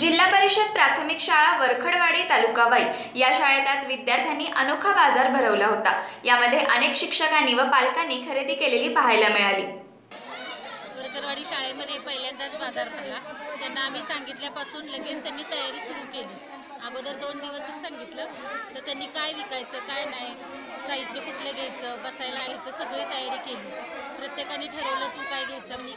जिल्हा परिषद प्राथमिक शाळा वरखडवाडी तालुकाबाई या शाळेत आज विद्यार्थ्यांनी अनोखा बाजार भरवला होता. यामध्ये अनेक शिक्षकांनी व पालकांनी खरेदी केलेली पाहायला मिळाली. वरखडवाडी शाळेमध्ये पहिल्यांदाच बाजार भरला. त्यांना आम्ही सांगितल्यापासून लगेच त्यांनी तयारी सुरू केली. अगोदर दोन दिवसच सांगितलं तर त्यांनी काय विकायचं काय नाही साहित्य कुठलं घ्यायचं बसायला घ्यायचं सगळी तयारी केली. प्रत्येकाने ठरवलं तू काय घ्यायचं मी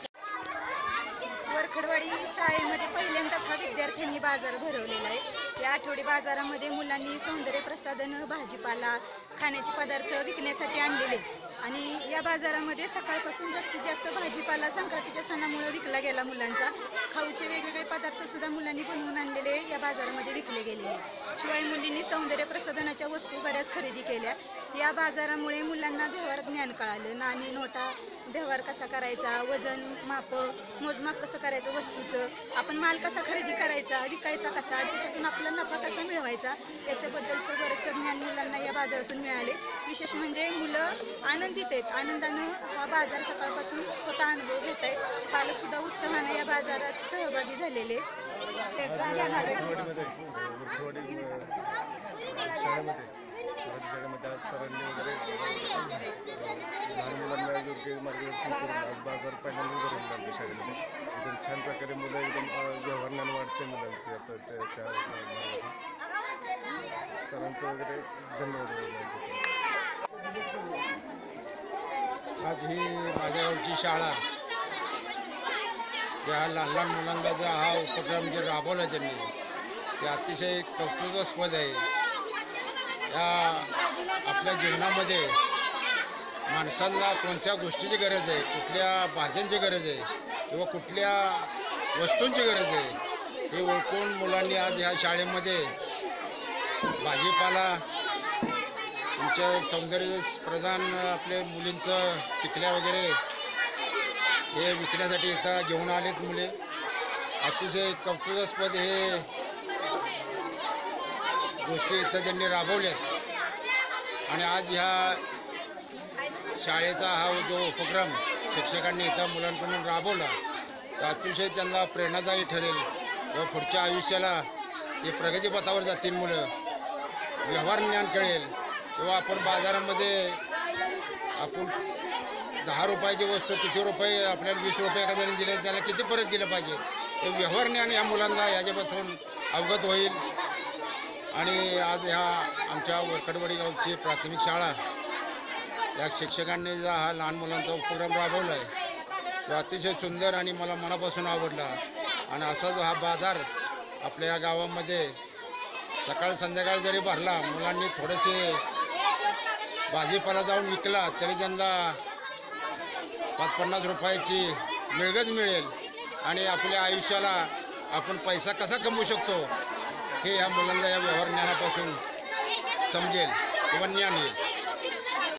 वरखडवाडी शाळेमध्ये पहिल्यांदाच हा विद्यार्थ्यांनी बाजार भरवलेला आहे. या आठवडी बाजारामध्ये मुलांनी सौंदर्य प्रसाधन भाजीपाला खाण्याचे पदार्थ विकण्यासाठी आणलेले आणि या बाजारामध्ये सकाळपासून जास्तीत जास्त भाजीपाला संक्रांतीच्या सणामुळे विकला गेला मुलांचा. खाऊचे वेगवेगळे पदार्थ सुद्धा मुलांनी बनवून आणलेले या बाजारामध्ये विकले गेलेले शिवाय मुलींनी सौंदर्य प्रसाधनाच्या वस्तू बऱ्याच खरेदी केल्या या बाजारामुळे मुलांना व्यवहार ज्ञान कळालं. नाणी नोटा व्यवहार कसा करायचा वजन माप मोजमाप कसं करायचं वस्तूचं आपण माल कसा खरेदी करायचा विकायचा कसा त्याच्यातून आपला नफा कसा मिळवायचा याच्याबद्दलचं बरंचसं ज्ञान बाजारातून मिळाले. विशेष म्हणजे मुलं आनंदित आहेत. आनंदानं हा बाजार सकाळपासून स्वतः अनुभव घेत आहेत पालकसुद्धा उत्साहानं या बाजारात सहभागी झालेले आहेत. शाळेमध्ये आज सरांनी वगैरे लहान मुलांना योग्य बाजार पहिल्यांदा भरून लागले शाळेमध्ये एकदम छान प्रकारे मुलं एकदम अ, वाटते वाढते मुलांची आता त्या सरांचं वगैरे धन्यवाद. आज ही माझ्या गावची शाळा या लहान लहान मुलांना जो हा उपक्रम जे राबवला त्यांनी ते अतिशय कौतुकास्पद आहे या आपल्या जीवनामध्ये माणसांना कोणत्या गोष्टीची गरज आहे? कुठल्या भाज्यांची गरज आहे? किंवा कुठल्या वस्तूंची गरज आहे? हे ओळखून मुलांनी आज ह्या शाळेमध्ये भाजीपाला तुमचं सौंदर्य प्रधान आपले मुलींचं टिकल्या वगैरे हे विकण्यासाठी इथं घेऊन आलेत मुले. अतिशय कौतुकास्पद हे गोष्टी इथं त्यांनी राबवल्यात. आणि आज ह्या शाळेचा हा जो उपक्रम शिक्षकांनी इथं मुलांकडून राबवला तर अतिशय त्यांना प्रेरणादायी ठरेल व पुढच्या आयुष्याला ते प्रगतीपथावर जातील मुलं व्यवहार ज्ञान कळेल किंवा आपण बाजारामध्ये आपण दहा रुपयाची वस्तू किती रुपये आपल्याला वीस रुपये एखाद्याने दिले त्याला किती परत दिलं पाहिजे? हे व्यवहार ज्ञान या मुलांना याच्यापासून अवगत होईल. आणि आज ह्या आमच्या वरकडवाडी गावची प्राथमिक शाळा या शिक्षकांनी जा हा लहान मुलांचा उपक्रम राबवला आहे तो अतिशय सुंदर आणि मला मनापासून आवडला. आणि असाच हा बाजार आपल्या या गावामध्ये सकाळ संध्याकाळ जरी भरला मुलांनी थोडेसे भाजीपाला जाऊन विकला तरी त्यांना पाच पन्नास रुपयाची मिळगत मिळेल. आणि आपल्या आयुष्याला आपण पैसा कसा कमवू शकतो हे या मुलांना या व्यवहार ज्ञानापासून समजेल किंवा ज्ञान येईल.